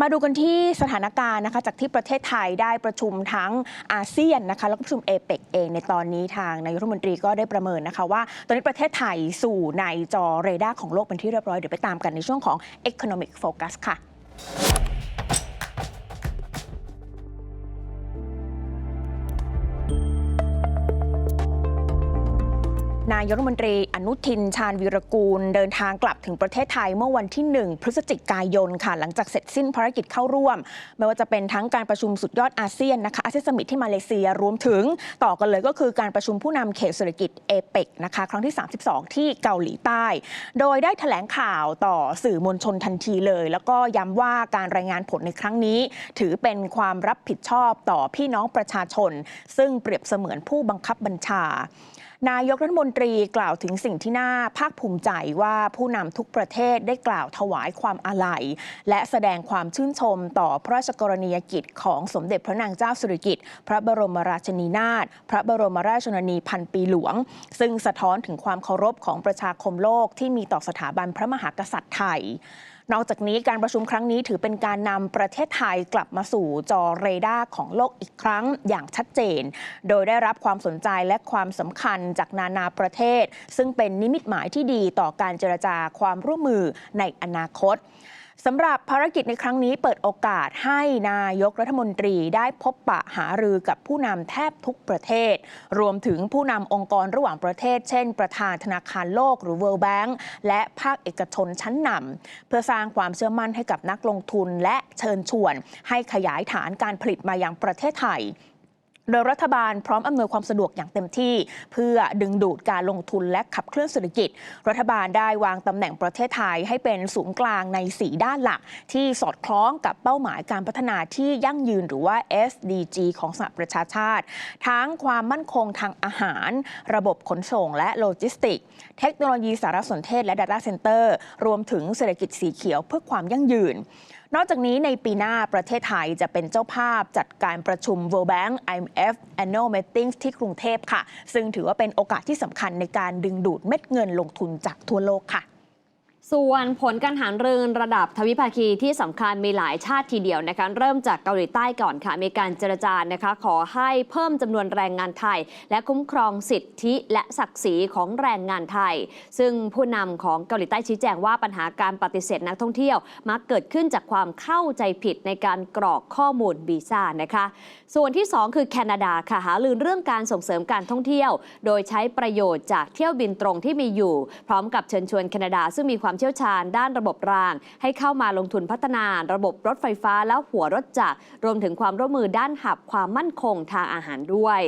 มาดูกันที่สถานการณ์นะคะจากที่ประเทศไทยได้ประชุมทั้งอาเซียนนะคะแล้วก็ประชุมเอเปกเองในตอนนี้ทางนายกรัฐมนตรีก็ได้ประเมินนะคะว่า ตอนนี้ประเทศไทยสู่ในจอเรดาร์ของโลกเป็นที่เรียบร้อย เดี๋ยวไปตามกันในช่วงของ Economic Focus ค่ะ นายกรัฐมนตรีอนุทินชาญวีรกูล เดินทางกลับถึงประเทศไทยเมื่อวันที่ 1 พฤศจิกายนค่ะ หลังจากเสร็จสิ้นภารกิจเข้าร่วม ไม่ว่าจะเป็นทั้งการประชุมสุดยอดอาเซียนนะคะอาเซียนสมิตที่มาเลเซียรวมถึงต่อกันเลยก็คือการประชุมผู้นำเขตเศรษฐกิจเอเปกนะคะครั้งที่ 32 ที่เกาหลีใต้ โดยได้แถลงข่าวต่อสื่อมวลชนทันทีเลย แล้วก็ย้ำว่าการรายงานผลในครั้งนี้ ถือเป็นความรับผิดชอบต่อพี่น้องประชาชน ซึ่งเปรียบเสมือนผู้บังคับบัญชา นายกรัฐมนตรีกล่าวถึงสิ่งที่น่าภาคภูมิใจว่าผู้นำทุกประเทศได้กล่าวถวายความอาลัย และแสดงความชื่นชมต่อพระราชกรณียกิจของสมเด็จพระนางเจ้าสิริกิติ์พระบรมราชินีนาถพระบรมราชชนนีพันปีหลวง ซึ่งสะท้อนถึงความเคารพของประชาคมโลกที่มีต่อสถาบันพระมหากษัตริย์ไทย นอกจากนี้การประชุมครั้งนี้ถือเป็นการนำประเทศไทยกลับมาสู่จอเรดาร์ของโลกอีกครั้งอย่างชัดเจน โดยได้รับความสนใจและความสำคัญจากนานาประเทศ ซึ่งเป็นนิมิตหมายที่ดีต่อการเจรจาความร่วมมือในอนาคต สำหรับภารกิจในครั้งนี้เปิดโอกาสให้นายกรัฐมนตรีได้พบปะหารือกับผู้นำแทบทุกประเทศ รวมถึงผู้นำองค์กรระหว่างประเทศ เช่น ประธานธนาคารโลกหรือ World Bank และภาคเอกชนชั้นนำเพื่อสร้างความเชื่อมั่นให้กับนักลงทุนและเชิญชวน ให้ขยายฐานการผลิตมายังประเทศไทย โดยรัฐบาลพร้อมอำนวยความสะดวกอย่างเต็มที่ เพื่อดึงดูดการลงทุนและขับเคลื่อนเศรษฐกิจ รัฐบาลได้วางตำแหน่งประเทศไทยให้เป็นศูนย์กลางใน 4 ด้านหลัก ที่สอดคล้องกับเป้าหมายการพัฒนาที่ยั่งยืนหรือว่า SDG ของสหประชาชาติ ทั้งความมั่นคงทางอาหาร ระบบขนส่งและโลจิสติก เทคโนโลยีสารสนเทศและ Data Center รวมถึงเศรษฐกิจสีเขียวเพื่อความยั่งยืน นอกจากนี้ในปีหน้าประเทศไทยจะเป็นเจ้าภาพจัดการประชุม World Bank IMF Annual Meetings ที่กรุงเทพค่ะ ซึ่งถือว่าเป็นโอกาสที่สำคัญในการดึงดูดเม็ดเงินลงทุนจากทั่วโลกค่ะ ส่วนผลการหารเรือระดับทวิภาคีที่สำคัญมีหลายชาติทีเดียวนะคะเริ่มจากเกาหลีใต้ก่อนค่ะ มีการเจรจานะคะขอให้เพิ่มจำนวนแรงงานไทย และคุ้มครองสิทธิและศักดิ์ศรีของแรงงานไทย ซึ่งผู้นำของเกาหลีใต้ชี้แจงว่าปัญหาการปฏิเสธนักท่องเที่ยว มักเกิดขึ้นจากความเข้าใจผิดในการกรอกข้อมูลวีซ่านะคะ ส่วนที่ 2 คือแคนาดาค่ะหาลือเรื่องการส่งเสริมการท่องเที่ยว โดยใช้ประโยชน์จากเที่ยวบินตรงที่มีอยู่ พร้อมกับเชิญชวนแคนาดาซึ่งมีความความเชี่ยวชาญด้านระบบราง ให้เข้ามาลงทุนพัฒนาระบบรถไฟฟ้าและหัวรถจักรรวมถึงความร่วมมือด้านหับความมั่นคงทางอาหารด้วย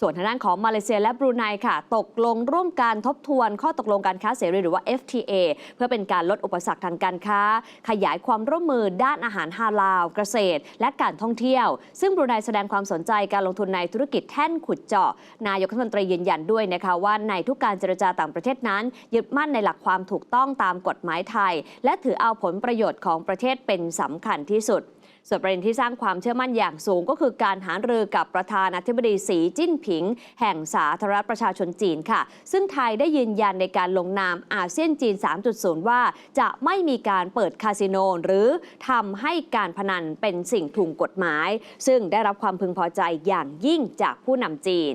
ส่วนทางด้านของมาเลเซียและบรูไนค่ะ ตกลงร่วมการทบทวนข้อตกลงการค้าเสรีหรือว่า FTA เพื่อเป็นการลดอุปสรรคทางการค้า ขยายความร่วมมือด้านอาหารฮาลาลเกษตร และการท่องเที่ยว ซึ่งบรูไนแสดงความสนใจการลงทุนในธุรกิจแท่นขุดเจาะ นายกรัฐมนตรียืนยันด้วยนะคะว่าในทุกการเจรจาต่างประเทศนั้น ยึดมั่นในหลักความถูกต้องตามกฎหมายไทย และถือเอาผลประโยชน์ของประเทศเป็นสำคัญที่สุด ส่วนประเด็นที่สร้างความเชื่อมั่นอย่างสูงก็คือการหารือกับประธานาธิบดีสีจิ้นผิง แห่งสาธารณรัฐประชาชนจีนค่ะ ซึ่งไทยได้ยืนยันในการลงนามอาเซียนจีน 3.0 ว่าจะไม่มีการเปิดคาสิโนหรือทำให้การพนันเป็นสิ่งถูกกฎหมาย ซึ่งได้รับความพึงพอใจอย่างยิ่งจากผู้นำจีน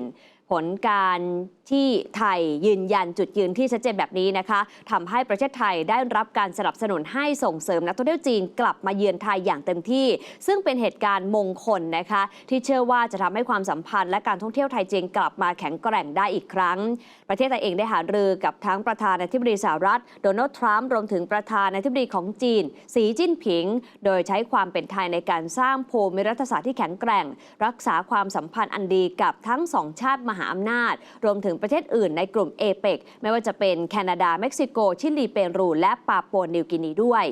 ลการที่ไทยยืนยันจุดยืนที่ชัดเจนแบบนี้นะคะทำให้ประเทศไทยได้รับการสนับสนุนให้ส่งเสริมนักท่องเที่ยวจีนกลับมาเยือนไทยอย่างเต็มที่ ซึ่งเป็นเหตุการณ์มงคลนะคะ ที่เชื่อว่าจะทำให้ความสัมพันธ์และการท่องเที่ยวไทยจีนกลับมาแข็งแกร่งได้อีกครั้ง ประเทศไทยเองได้หารือกับทั้งประธานาธิบดีสหรัฐโดนัลด์ทรัมป์รวมถึงประธานาธิบดีของจีน สีจิ้นผิง โดยใช้ความเป็นไทยในการสร้างภูมิรัฐศาสตร์ที่แข็งแกร่ง รักษาความสัมพันธ์อันดีกับทั้งสองชาติมหาอำนาจ รวมถึงประเทศอื่นในกลุ่มเอเปกไม่ว่าจะเป็นแคนาดา เม็กซิโก ชิลี เปรู และปาปัวนิวกินีด้วย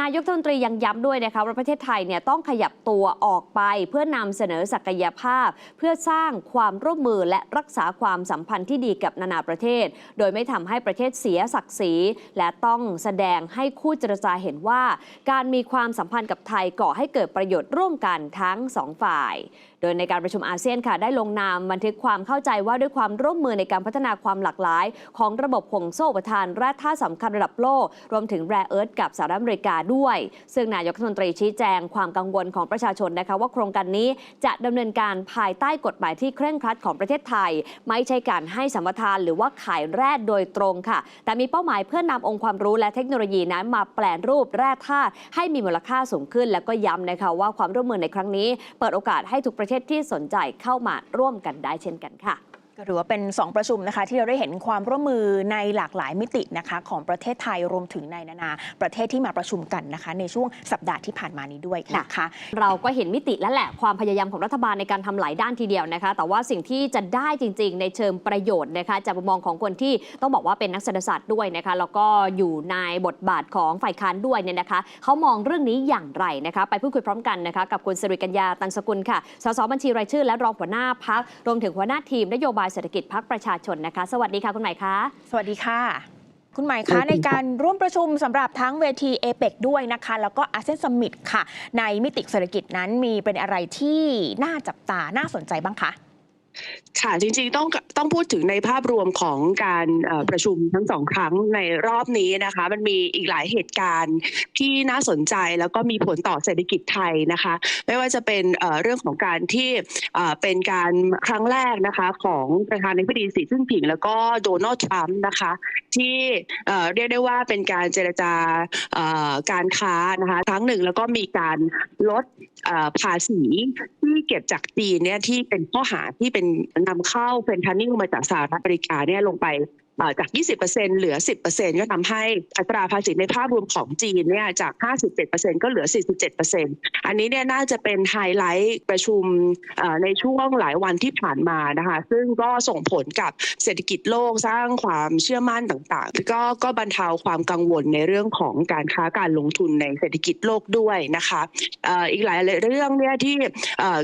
นายกรัฐมนตรียังย้ำด้วยนะคะว่าประเทศไทยเนี่ยต้องขยับตัวออกไป เพื่อนำเสนอศักยภาพ เพื่อสร้างความร่วมมือและรักษาความสัมพันธ์ที่ดีกับนานาประเทศ โดยไม่ทำให้ประเทศเสียศักดิ์ศรีและต้องแสดงให้คู่เจรจาเห็นว่า การมีความสัมพันธ์กับไทยก่อให้เกิดประโยชน์ร่วมกันทั้งสองฝ่าย โดยในการประชุมอาเซียนค่ะได้ลงนามบันทึกความเข้าใจว่าด้วยความร่วมมือในการพัฒนาความหลากหลาย ของระบบห่วงโซ่อุปทานแร่ธาตุสำคัญระดับโลกรวมถึงแร่เอิร์ธกับสหรัฐอเมริกาด้วย ซึ่งนายกรัฐมนตรีชี้แจงความกังวลของประชาชนนะคะว่าโครงการนี้จะดำเนินการภายใต้กฎหมายที่เคร่งครัดของประเทศไทย ไม่ใช่การให้สัมปทานหรือว่าขายแร่โดยตรงค่ะ แต่มีเป้าหมายเพื่อนำองค์ความรู้และเทคโนโลยีนั้นมาแปลรูปแร่ธาตุให้มีมูลค่าสูงขึ้น แล้วก็ย้ำนะคะว่าความร่วมมือในครั้งนี้ เปิดโอกาสให้ทุกประเทศที่สนใจเข้ามาร่วมกันได้เช่นกันค่ะ ก็ถือว่าเป็น 2 ประชุมนะคะที่เราได้เห็นความร่วมมือในหลากหลายมิตินะคะของประเทศไทยรวมถึงในนานา ประเทศที่มาประชุมกันนะคะ ในช่วงสัปดาห์ที่ผ่านมานี้ด้วยนะคะ เราก็เห็นมิติแล้วแหละความพยายามของรัฐบาลในการทำหลายด้านทีเดียวนะคะ แต่ว่าสิ่งที่จะได้จริง ๆ ในเชิงประโยชน์นะคะจากมุมมองของคนที่ต้องบอกว่าเป็นนักเศรษฐศาสตร์ด้วยนะคะแล้วก็อยู่ในบทบาทของฝ่ายค้านด้วยเนี่ยนะคะเขามองเรื่องนี้อย่างไรนะคะไปพูดคุยพร้อมกันนะคะกับคุณสิริกัญญาตันสกุลค่ะสสบัญชีรายชื่อและรองหัวหน้าพักรวมถึงหัวหน้าทีมนโยบายเศรษฐกิจพักประชาชนนะคะ สวัสดีค่ะคุณหมายคะสวัสดีค่ะ คุณหมายคะในการร่วมประชุมสำหรับทั้งเวทีเอเปกด้วยนะคะ แล้วก็อาเซียนสมิตค่ะ ในมิติเศรษฐกิจนั้นมีเป็นอะไรที่น่าจับตาน่าสนใจบ้างคะ ค่ะจริงๆต้องต้องพูดถึงในภาพรวมของการประชุมทั้งสองครั้งในรอบนี้นะคะ มันมีอีกหลายเหตุการณ์ที่น่าสนใจแล้วก็มีผลต่อเศรษฐกิจไทยนะคะ ไม่ว่าจะเป็นเรื่องของการที่เป็นการครั้งแรกนะคะของประธานาธิบดีสีจิ้นผิง แล้วก็โดนัลด์ทรัมป์นะคะ ที่เรียกได้ว่าเป็นการเจรจาการค้านะคะครั้งหนึ่งแล้วก็มีการลดภาษีที่เก็บจากจีนเนี่ยที่เป็นข้อหาที่เป็นนำเข้าเฟนทานิลมาจากสหรัฐอเมริกาเนี่ยลงไป จาก 20%เหลือ 10%ก็ทำให้อัตราภาษีในภาพรวมของจีนเนี่ยจาก 57%ก็เหลือ 47%อันนี้เนี่ยน่าจะเป็นไฮไลท์ประชุมในช่วงหลายวันที่ผ่านมานะคะ ซึ่งก็ส่งผลกับเศรษฐกิจโลกสร้างความเชื่อมั่นต่างๆ ก็ก็บรรเทาความกังวลในเรื่องของการค้าการลงทุนในเศรษฐกิจโลกด้วยนะคะอีกหลายเรื่องเนี่ยที่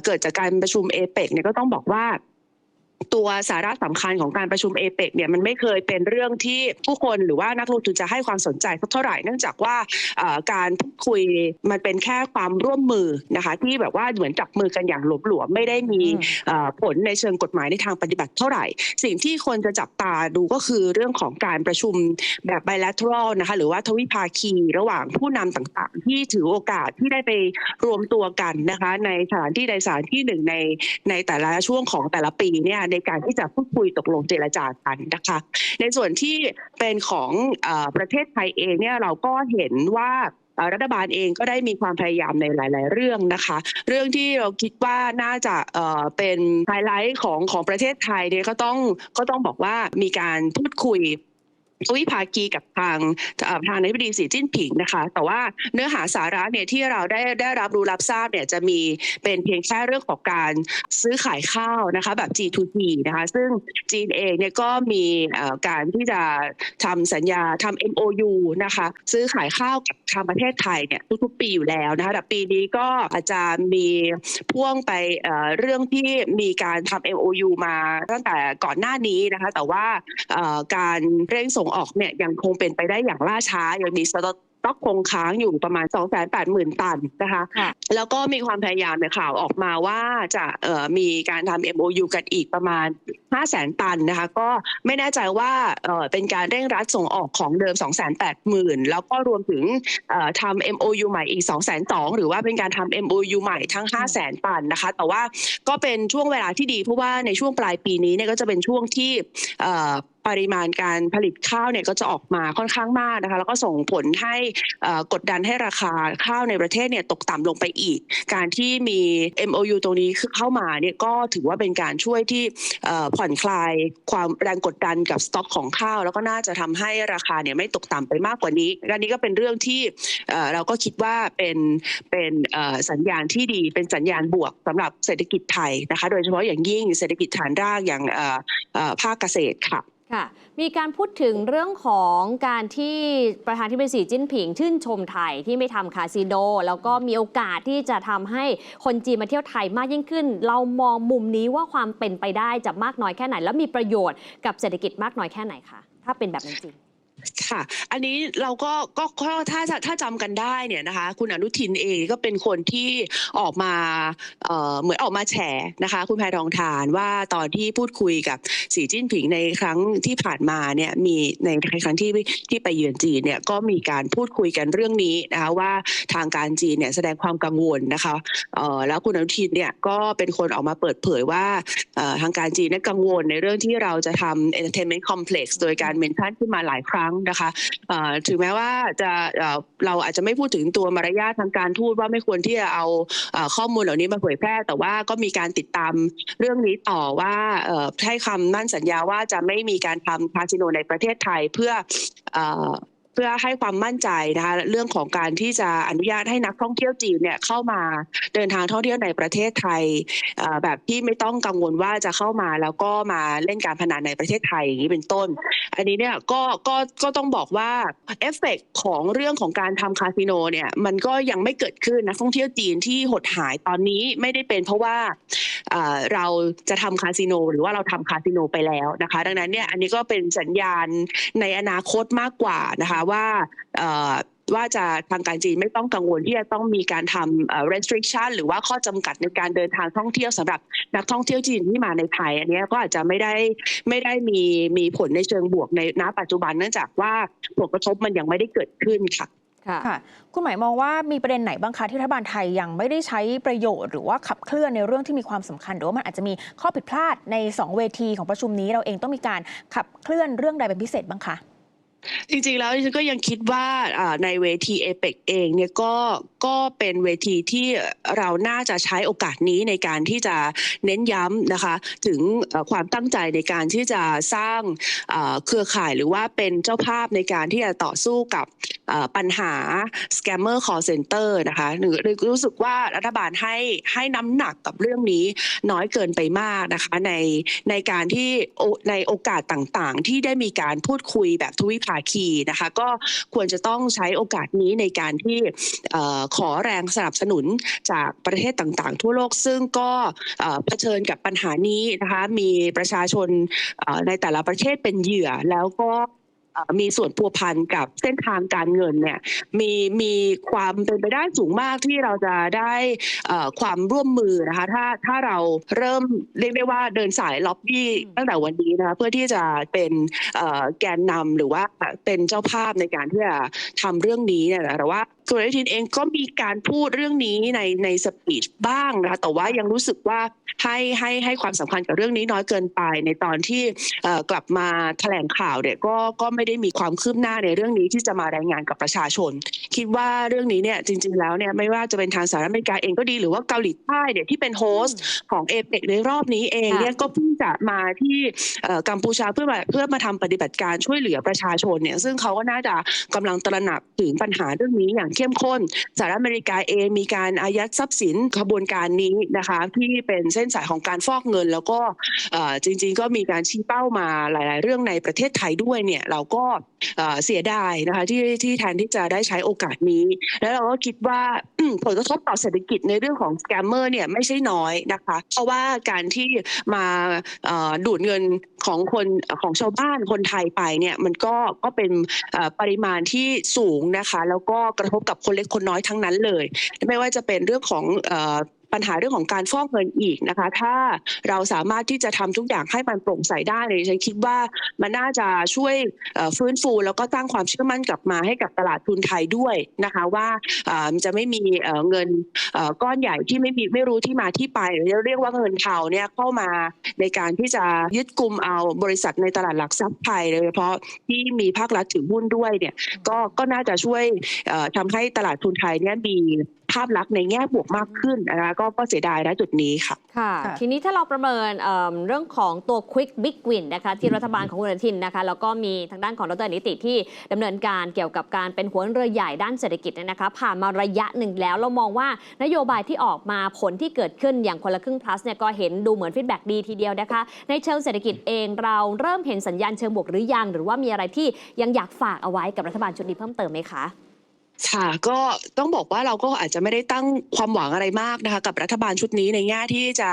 เกิดจากการประชุมเอเปกเนี่ยก็ต้องบอกว่า ตัวสาระสำคัญของการประชุมเอเปกเนี่ยมันไม่เคยเป็นเรื่องที่ผู้คนหรือว่านักลงทุนจะให้ความสนใจสักเท่าไหร่เนื่องจากว่าเอ่อการพูดคุยมันเป็นแค่ความร่วมมือนะคะที่แบบว่าเหมือนจับมือกันอย่างหลวมๆไม่ได้มีอืมเอ่อผลในเชิงกฎหมายในทางปฏิบัติเท่าไหร่ สิ่งที่คนจะจับตาดูก็คือเรื่องของการประชุมแบบ bilateral นะคะหรือว่าทวิภาคีระหว่างผู้นำต่างๆ ที่ถือโอกาสที่ได้ไปรวมตัวกันนะคะในสถานที่ใดสถานที่หนึ่งในในแต่ละช่วงของแต่ละปีเนี่ยในการที่จะพูดคุยตกลงเจรจากันนะคะ ในส่วนที่เป็นของอประเทศไทยเองเนี่ยเราก็เห็นว่ารัฐบาลเองก็ได้มีความพยายามในหลาย ๆ เรื่องนะคะ เรื่องที่เราคิดว่าน่าจะเเป็นไฮไลท์ของของประเทศไทยเนี่ยก็ต้องก็ต้องบอกว่ามีการพูดคุย วิภาคีกับทางเอ่อประธานาธิบดีสีจิ้นผิงนะคะ แต่ว่าเนื้อหาสาระเนี่ยที่เราได้ได้รับรู้รับทราบเนี่ยจะมีเป็นเพียงแค่เรื่องของการซื้อขายข้าวนะคะแบบ G2G นะคะ ซึ่งจีนเองเนี่ยก็มีการที่จะทำสัญญาทำ MOU นะคะ ซื้อขายข้าวกับทางประเทศไทยเนี่ยทุกๆ ปีอยู่แล้วนะคะแต่ปีนี้ก็อาจจะมีพ่วงไปเรื่องที่มีการทำ MOU มาตั้งแต่ก่อนหน้านี้นะคะ แต่ว่าการเร่งส่งออกเนี่ยยังคงเป็นไปได้อย่างล่าช้ายังมีสต็อกต็อกคงค้างอยู่ประมาณ 280,000 ตันนะคะค่ะแล้วก็มีความพยายามในข่าวออกมาว่าจะเอ่อมีการทำ MOU กันอีกประมาณ 500,000 ตันนะคะ ก็ไม่แน่ใจว่าเอ่อเป็นการเร่งรัดส่งออกของเดิม 280,000 แล้วก็รวมถึงเอ่อทำ MOU ใหม่อีก 202,000 หรือว่าเป็นการทำ MOU ใหม่ทั้ง 500,000 ตันนะคะ แต่ว่าก็เป็นช่วงเวลาที่ดีเพราะว่าในช่วงปลายปีนี้เนี่ยก็จะเป็นช่วงที่เอ่อ ปริมาณการผลิตข้าวเนี่ยก็จะออกมาค่อนข้างมากนะคะ แล้วก็ส่งผลให้กดดันให้ราคาข้าวในประเทศเนี่ยตกต่ำลงไปอีก การที่มี MOU ตรงนี้เข้ามาเนี่ยก็ถือว่าเป็นการช่วยที่ผ่อนคลายความแรงกดดันกับสต็อกของข้าว แล้วก็น่าจะทำให้ราคาเนี่ยไม่ตกต่ำไปมากกว่านี้อันนี้ก็เป็นเรื่องที่เราก็คิดว่าเป็นเป็นสัญญาณที่ดีเป็นสัญญาณบวกสำหรับเศรษฐกิจไทยนะคะ โดยเฉพาะอย่างยิ่งเศรษฐกิจฐานรากอย่างภาคเกษตรค่ะ ค่ะ มีการพูดถึงเรื่องของการที่ประธานที่เป็นสีจิ้นผิง ชื่นชมไทยที่ไม่ทำคาสิโนแล้วก็มีโอกาสที่จะทำให้คนจีนมาเที่ยวไทยมากยิ่งขึ้น เรามองมุมนี้ว่าความเป็นไปได้จะมากน้อยแค่ไหน แล้วมีประโยชน์กับเศรษฐกิจมากน้อยแค่ไหนคะถ้าเป็นแบบนั้นจริง ค่ะ อันนี้เราก็ก็ถ้าถ้าจำกันได้เนี่ยนะคะ คุณอนุทินเองก็เป็นคนที่ออกมาเเหมือนออกมาแฉนะคะ คุณแพรทองทานว่าตอนที่พูดคุยกับสีจิ้นผิงในครั้งที่ผ่านมาเนี่ยมีในครั้งที่ที่ไปเยือนจีนเนี่ยก็มีการพูดคุยกันเรื่องนี้นะคะว่าทางการจีนเนี่ยแสดงความกังวลนะคะแล้วคุณอนุทินเนี่ยก็เป็นคนออกมาเปิดเผยว่าทางการจีนเนี่ยกังวลในเรื่องที่เราจะทำ entertainment complex โดยการเมนชั่นขึ้นมาหลายครั้งนะคะถึงแม้ว่าจะเราอาจจะไม่พูดถึงตัวมารยาททางการทูตว่าไม่ควรที่จะเอาข้อมูลเหล่านี้มาเผยแพร่ แต่ว่าก็มีการติดตามเรื่องนี้ต่อว่าให้คำมั่นสัญญาว่าจะไม่มีการทำคาสิโนในประเทศไทยเพื่อ พื่อให้ความมั่นใจนะคะเรื่องของการที่จะอนุญาตให้นักท่องเที่ยวจีนเนี่ยเข้ามาเดินทางท่องเที่ยวในประเทศไทยแบบที่ไม่ต้องกังวลว่าจะเข้ามาแล้วก็มาเล่นการพนันในประเทศไทยอย่างนี้เป็นต้น อันนี้เนี่ยก็ก็ก็ต้องบอกว่าเอฟเฟกของเรื่องของการทำคาสิโนเนี่ยมันก็ยังไม่เกิดขึ้นนักท่องเที่ยวจีนที่หดหายตอนนี้ไม่ได้เป็นเพราะว่าเอ่อเราจะทำคาสิโนหรือว่าเราทำคาสิโนไปแล้วนะคะ ดังนั้นเนี่ยอันนี้ก็เป็นสัญญาณในอนาคตมากกว่านะคะว่าเอ่อว่าจะทางการจีนไม่ต้องกังวลที่จะต้องมีการทำเอ่อ restriction หรือว่าข้อจำกัดในการเดินทางท่องเที่ยวสำหรับนักท่องเที่ยวจีนที่มาในไทย อันเนี้ยก็อาจจะไม่ได้ไม่ได้มีมีผลในเชิงบวกในณปัจจุบันเนื่องจากว่าผลกระทบมันยังไม่ได้เกิดขึ้นค่ะค่ะค่ะคุณหมายมองว่ามีประเด็นไหนบ้างคะที่รัฐบาลไทยยังไม่ได้ใช้ประโยชน์หรือว่าขับเคลื่อนในเรื่องที่มีความสำคัญ หรือว่ามันอาจจะมีข้อผิดพลาดใน 2 เวทีของประชุมนี้เราเองต้องมีการขับเคลื่อนเรื่องใดเป็นพิเศษบ้างคะ จริงๆแล้วฉันก็ยังคิดว่าในเวทีเอเปกเองเนี่ยก็ก็เป็นเวทีที่เราน่าจะใช้โอกาสนี้ในการที่จะเน้นย้ำนะคะ ถึงความตั้งใจในการที่จะสร้างเครือข่ายหรือว่าเป็นเจ้าภาพในการที่จะต่อสู้กับ ปัญหา scammer call center นะคะหรือรู้สึกว่ารัฐบาลให้ให้น้ำหนักกับเรื่องนี้น้อยเกินไปมากนะคะในในการที่ในโอกาสต่างๆ ที่ได้มีการพูดคุยแบบทวิภาคีนะคะ ก็ควรจะต้องใช้โอกาสนี้ในการที่ขอแรงสนับสนุนจากประเทศต่างๆ ทั่วโลกซึ่งก็เผชิญกับปัญหานี้นะคะมีประชาชนในแต่ละประเทศเป็นเหยื่อแล้วก็ มีส่วนพัวพันกับเส้นทางการเงินเนี่ยมีมีความเป็นไปได้สูงมากที่เราจะได้เอ่อความร่วมมือนะคะถ้าถ้าเราเริ่มเรียกได้ว่าเดินสายล็อบบี้อืมตั้งแต่วันนี้นะคะเพื่อที่จะเป็นเอ่อแกนนำหรือว่าเป็นเจ้าภาพในการที่จะทำเรื่องนี้เนี่ยนะแต่ว่าคุณอนุทินเองก็มีการพูดเรื่องนี้ในในสปีชบ้างนะคะแต่ว่ายังรู้สึกว่าให้ให้ให้ความสำคัญกับเรื่องนี้น้อยเกินไปในตอนที่เอ่อกลับมาแถลงข่าวเนี่ยก็ก็ไม่ได้มีความคืบหน้าในเรื่องนี้ที่จะมารายงานกับประชาชน คิดว่าเรื่องนี้เนี่ยจริง ๆแล้วเนี่ยไม่ว่าจะเป็นทางสหรัฐอเมริกาเองก็ดีหรือว่าเกาหลีใต้เนี่ยที่เป็นโฮสต์ของเอเปกในรอบนี้เองค่ะเนี่ยก็เพิ่งจะมาที่เอ่อกัมพูชาเพื่อมาเพื่อมาทำปฏิบัติการช่วยเหลือประชาชนเนี่ยซึ่งเขาก็น่าจะกำลังตระหนักถึงปัญหาเรื่องนี้อย่างเข้มข้นสหรัฐอเมริกาเองมีการอายัดทรัพย์สินขบวนการนี้นะคะที่เป็นเส้นสายของการฟอกเงิน แล้วก็เอ่อจริง ๆ ก็มีการชี้เป้ามาหลาย ๆ เรื่องในประเทศไทยด้วยเนี่ยเราก็เอ่อเสียดายนะคะที่ที่แทนที่จะได้ใช้โอกาสนี้ แล้วเราก็คิดว่าผลกระทบต่อเศรษฐกิจในเรื่องของสแกมเมอร์เนี่ยไม่ใช่น้อยนะคะ เพราะว่าการที่มาดูดเงินของคนของชาวบ้านคนไทยไปเนี่ยมันก็ก็เป็นปริมาณที่สูงนะคะ แล้วก็กระทบกับคนเล็กคนน้อยทั้งนั้นเลย ไม่ว่าจะเป็นเรื่องของ ปัญหาเรื่องของการฟอกเงินอีกนะคะ ถ้าเราสามารถที่จะทำทุกอย่างให้มันโปร่งใสได้เลยฉันคิดว่ามันน่าจะช่วยฟื้นฟู แล้วก็สร้างความเชื่อมั่นกลับมาให้กับตลาดทุนไทยด้วยนะคะว่าจะไม่มีเงินก้อนใหญ่ที่ไม่มีไม่รู้ที่มาที่ไป หรือเรียกว่าเงินเทาเนี่ยเข้ามาในการที่จะยึดกลุ่มเอาบริษัทในตลาดหลักทรัพย์ไทยโดยเฉพาะที่มีภาครัฐถือหุ้นด้วยเนี่ยก็ก็น่าจะช่วยเอ่อทำให้ตลาดทุนไทยเนี่ยมี ภาพลักษณ์ในแง่บวกมากขึ้นนะคะก็ก็เสียดายนะจุดนี้ค่ะค่ะค่ะทีนี้ถ้าเราประเมินเอิ่มเรื่องของตัว Quick Big Win นะคะที่รัฐบาลของคุณอนุทินนะคะแล้วก็มีทางด้านของดรนิติที่ดำเนินการเกี่ยวกับการเป็นหัวเรือใหญ่ด้านเศรษฐกิจเนี่ยนะคะ ผ่านมาระยะหนึ่งแล้วเรามองว่านโยบายที่ออกมาผลที่เกิดขึ้นอย่างคนละครึ่ง plus เนี่ยก็เห็นดูเหมือนฟีดแบ็ดีทีเดียวนะคะ ในเชิงเศรษฐกิจเองเราเริ่มเห็นสัญญาณเชิงบวกหรือยัง หรือว่ามีอะไรที่ยังอยากฝากเอาไว้กับรัฐบาลชุดนี้เพิ่มเติมไหมคะ ค่ะก็ต้องบอกว่าเราก็อาจจะไม่ได้ตั้งความหวังอะไรมากนะคะกับรัฐบาลชุดนี้ในแง่ที่จะ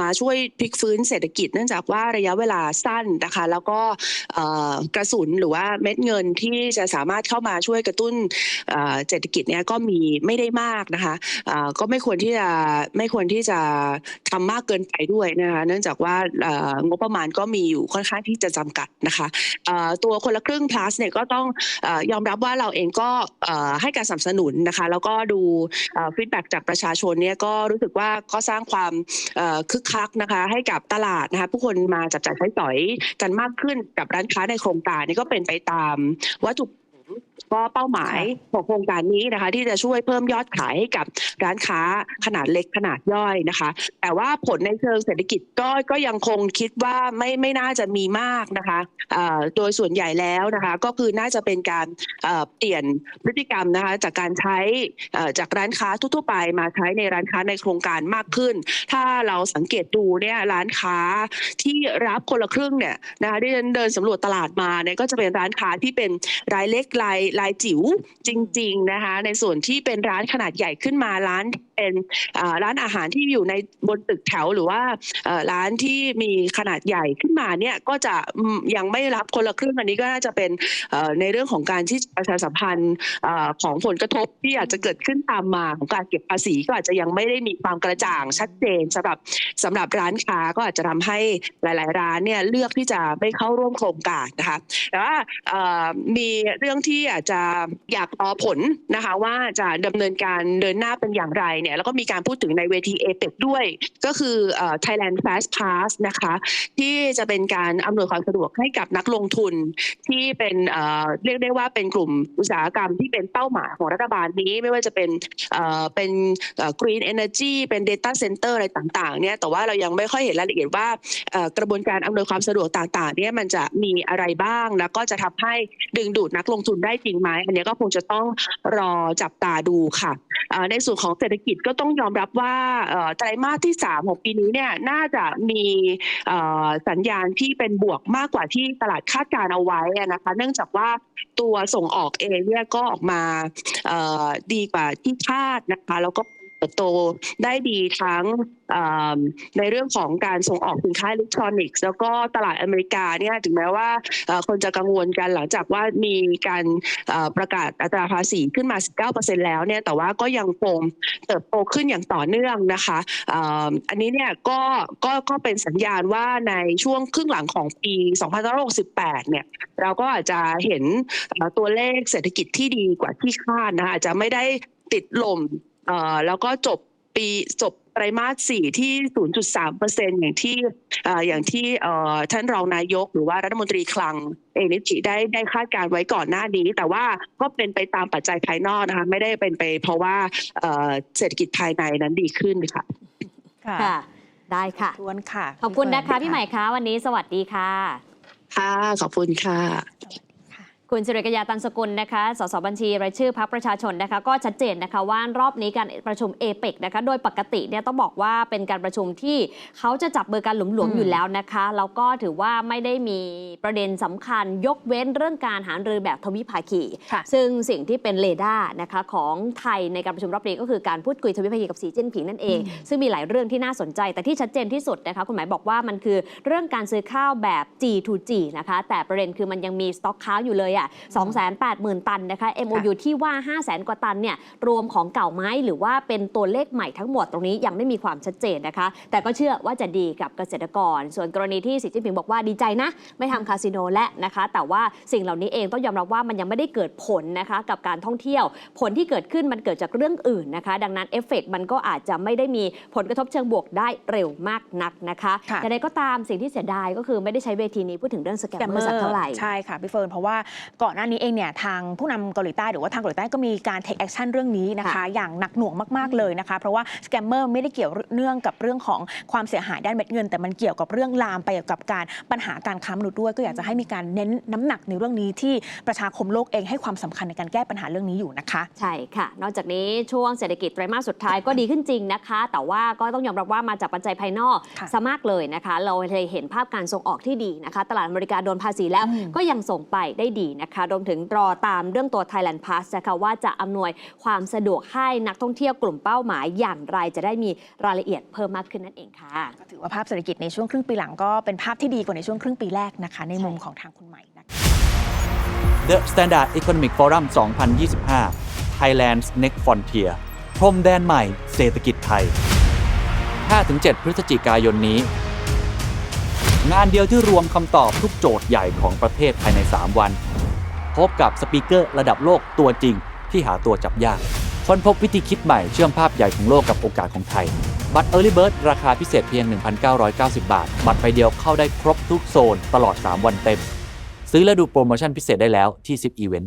มาช่วยพลิกฟื้นเศรษฐกิจ เนื่องจากว่าระยะเวลาสั้นนะคะแล้วก็กระสุนหรือว่าเม็ดเงินที่จะสามารถเข้ามาช่วยกระตุ้นเศรษฐกิจเนี่ยก็มีไม่ได้มากนะคะก็ไม่ควรที่จะไม่ควรที่จะทำมากเกินไปด้วยนะคะเนื่องจากว่างบประมาณก็มีอยู่ค่อนข้างที่จะจำกัดนะคะตัวคนละครึ่ง plus เนี่ยก็ต้องยอมรับว่าเราเองก็ให้การสนับสนุนนะคะแล้วก็ดูฟีดแบ็จากประชาชนเนี่ยก็รู้สึกว่าก็สร้างความคึกคักนะคะให้กับตลาดนะคะผู้คนมาจับจ่ายใช้สอยกันมากขึ้นกับร้านค้าในโครงการนี่ก็เป็นไปตามวัตถุ ก็เป้าหมายของโครงการนี้นะคะ ที่จะช่วยเพิ่มยอดขายให้กับร้านค้าขนาดเล็กขนาดย่อยนะคะ แต่ว่าผลในเชิงเศรษฐกิจก็ก็ยังคงคิดว่าไม่ไม่น่าจะมีมากนะคะเอ่อโดยส่วนใหญ่แล้วนะคะ ก็คือน่าจะเป็นการเอ่อเปลี่ยนพฤติกรรมนะคะ จากการใช้เอ่อจากร้านค้าทั่วๆไปมาใช้ในร้านค้าในโครงการมากขึ้น ถ้าเราสังเกตดูเนี่ยร้านค้าที่รับคนละครึ่งเนี่ยนะคะที่ฉันเดินสำรวจตลาดมาเนี่ยก็จะเป็นร้านค้าที่เป็นรายเล็กลายลายจิ๋วจริง ๆนะคะ ในส่วนที่เป็นร้านขนาดใหญ่ขึ้นมาร้านเป็นร้านอาหารที่อยู่ในบนตึกแถวหรือว่าร้านที่มีขนาดใหญ่ขึ้นมาเนี่ยก็จะยังไม่รับคนละครึ่งอันนี้ก็น่าจะเป็นในเรื่องของการที่ประชาสัมพันธ์ของผลกระทบที่อาจจะเกิดขึ้นตามมาของการเก็บภาษีก็อาจจะยังไม่ได้มีความกระจ่างชัดเจนสำหรับสำหรับร้านค้าก็อาจจะทำให้หลาย ๆ ร้านเนี่ยเลือกที่จะไม่เข้าร่วมโครงการนะคะแต่ว่ามีเรื่องที่อาจจะอยากรอผลนะคะว่าจะดำเนินการเดินหน้าเป็นอย่างไรเนี่ยแล้วก็มีการพูดถึงในเวทีเอเปด้วย ก็คือ Thailand Fast Pass นะคะ ที่จะเป็นการอำนวยความสะดวกให้กับนักลงทุน ที่เป็นเรียกได้ว่าเป็นกลุ่มอุตสาหกรรมที่เป็นเป้าหมายของรัฐบาลนี้ไม่ว่าจะเป็นเป็นเอ่อ Green Energy เป็น Data Center อะไรต่างๆเนี่ยแต่ว่าเรายังไม่ค่อยเห็นรายละเอียดว่ากระบวนการอำนวยความสะดวกต่างๆเนี่ยมันจะมีอะไรบ้าง แล้วก็จะทำให้ดึงดูดนักลงทุนได้จริงไหมอันนี้ก็คงจะต้องรอจับตาดูค่ะในส่วนของเศรษฐกิจก็ต้องยอมรับว่าไตรมาสที่ 3 ของปีนี้เนี่ยน่าจะมีสัญญาณที่เป็นบวกมากกว่าที่ตลาดคาดการเอาไว้นะคะ เนื่องจากว่าตัวส่งออกเองเนี่ยก็ออกมาดีกว่าที่คาดนะคะ แล้วก็ บโตได้ดีทั้งในเรื่องของการส่งออกสินค้าอิเล็กทรอนิกส์ แล้วก็ตลาดอเมริกาเนี่ยถึงแม้ว่าคนจะกังวลกันหลังจากว่ามีการประกาศอัตราภาษีขึ้นมา 19%แล้วเนี่ยแต่ว่าก็ยังคงเติบโตขึ้นอย่างต่อเนื่องนะคะอันนี้เนี่ยก็ก็ก็เป็นสัญญาณว่าในช่วงครึ่งหลังของปี2568เนี่ยเราก็อาจจะเห็นตัวเลขเศรษฐกิจที่ดีกว่าที่คาดนะคะอาจจะไม่ได้ติดลม แล้วก็จบปีจบไตรมาสสี่ที่ 0.3%อย่างที่เอ่ออย่างที่เอ่อท่านรองนายก หรือว่ารัฐมนตรีคลังเอนิจิได้ได้คาดการณ์ไว้ก่อนหน้านี้ แต่ว่าก็เป็นไปตามปัจจัยภายนอกนะคะไม่ได้เป็นไปเพราะว่าเอ่อเศรษฐกิจภายในนั้นดีขึ้นค่ะค่ะค่ะได้ค่ะทวนค่ะ ขอบคุณนะคะเฟิร์พี่ใหม่คะวันนี้สวัสดีค่ะ ค่ะ ขอบคุณค่ะ ค่ะคุณสิริกัญญาตันสกุลนะคะ สสบัญชีรายชื่อพรรคประชาชนนะคะ ก็ชัดเจนนะคะว่ารอบนี้การประชุมเอเปกนะคะ โดยปกติเนี่ยต้องบอกว่าเป็นการประชุมที่เขาจะจับมือกันหลวมอืมๆอยู่แล้วนะคะ แล้วก็ถือว่าไม่ได้มีประเด็นสำคัญยกเว้นเรื่องการหารือแบบทวิภาคีค่ะซึ่งสิ่งที่เป็นเรดาร์นะคะของไทยในการประชุมรอบนี้ก็คือการพูดคุยทวิภาคีกับสีจิ้นผิงนั่นเอง ซึ่งมีหลายเรื่องที่น่าสนใจ แต่ที่ชัดเจนที่สุดนะคะคุณหมายบอกว่ามันคือเรื่องการซื้อข้าวแบบ G to G นะคะ แต่ประเด็นคือมันยังมีสต็อกค้างอยู่เลยอะ280,000 ตันนะคะ MOU ที่ว่า 500,000กว่าตันเนี่ยรวมของเก่าไหมหรือว่าเป็นตัวเลขใหม่ทั้งหมดตรงนี้ยังไม่มีความชัดเจนนะคะ แต่ก็เชื่อว่าจะดีกับเกษตรกร ส่วนกรณีที่สีจิ้นผิงบอกว่าดีใจนะ ไม่ทำคาสิโนและนะคะ แต่ว่าสิ่งเหล่านี้เองต้องยอมรับว่ามันยังไม่ได้เกิดผลนะคะกับการท่องเที่ยว ผลที่เกิดขึ้นมันเกิดจากเรื่องอื่นนะคะ ดังนั้นเอฟเฟกต์มันก็อาจจะไม่ได้มีผลกระทบเชิงบวกได้เร็วมากนักนะคะค่ะแต่ใดก็ตามสิ่งที่เสียดายก็คือไม่ได้ใช้เวทีนี้พูดถึงเรื่องสแกมเมอร์สักเท่าไหร่ใช่ค่ะพี่เฟิร์นเพราะว่าก่อนหน้านี้เองเนี่ยทางผู้นำเกาหลีใต้หรือว่าทางเกาหลีใต้ก็มีการ take action เรื่องนี้นะคะค่ะอย่างหนักหน่วงมากๆเลยนะคะ เพราะว่าสแกมเมอร์ไม่ได้เกี่ยวเนื่องกับเรื่องของความเสียหายด้านเม็ดเงิน แต่มันเกี่ยวกับเรื่องลามไปกับการปัญหาการค้ามนุษย์ด้วย ก็อยากจะให้มีการเน้นน้ำหนักในเรื่องนี้ที่ประชาคมโลกเองให้ความสำคัญในการแก้ปัญหาเรื่องนี้อยู่นะคะ ใช่ค่ะ นอกจากนี้ช่วงเศรษฐกิจไตรมาสสุดท้ายก็ดีขึ้นจริงนะคะ แต่ว่าก็ต้องยอมรับว่ามาจากปัจจัยภายนอกค่ะซะมากเลยนะคะ เราเลยเห็นภาพการส่งออกที่ดีนะคะ ตลาดอเมริกาโดนภาษีแล้วอืมก็ยังส่งไปได้ดีนะคะ รวมถึงรอตามเรื่องตัว Thailand Pass นะคะว่าจะอำนวยความสะดวกให้นักท่องเที่ยวกลุ่มเป้าหมายอย่างไรจะได้มีรายละเอียดเพิ่มมากขึ้นนั่นเองค่ะก็ถือว่าภาพเศรษฐกิจในช่วงครึ่งปีหลังก็เป็นภาพที่ดีกว่าในช่วงครึ่งปีแรกนะคะ ในมุมของทางคุณใหม่นะคะ The Standard Economic Forum 2025 Thailand's Next Frontier พรมแดนใหม่ เศรษฐกิจไทย 5-7 พฤศจิกายนนี้ งานเดียวที่รวมคำตอบทุกโจทย์ใหญ่ของประเทศภายใน 3 วัน พบกับสปีกเกอร์ระดับโลกตัวจริง ที่หาตัวจับยาก ค้นพบวิธีคิดใหม่เชื่อมภาพใหญ่ของโลกกับโอกาสของไทย บัตร Early Bird ราคาพิเศษเพียง 1,990 บาท บัตรใบเดียวเข้าได้ครบทุกโซนตลอด 3 วันเต็ม ซื้อและดูโปรโมชั่นพิเศษได้แล้วที่ 10 Event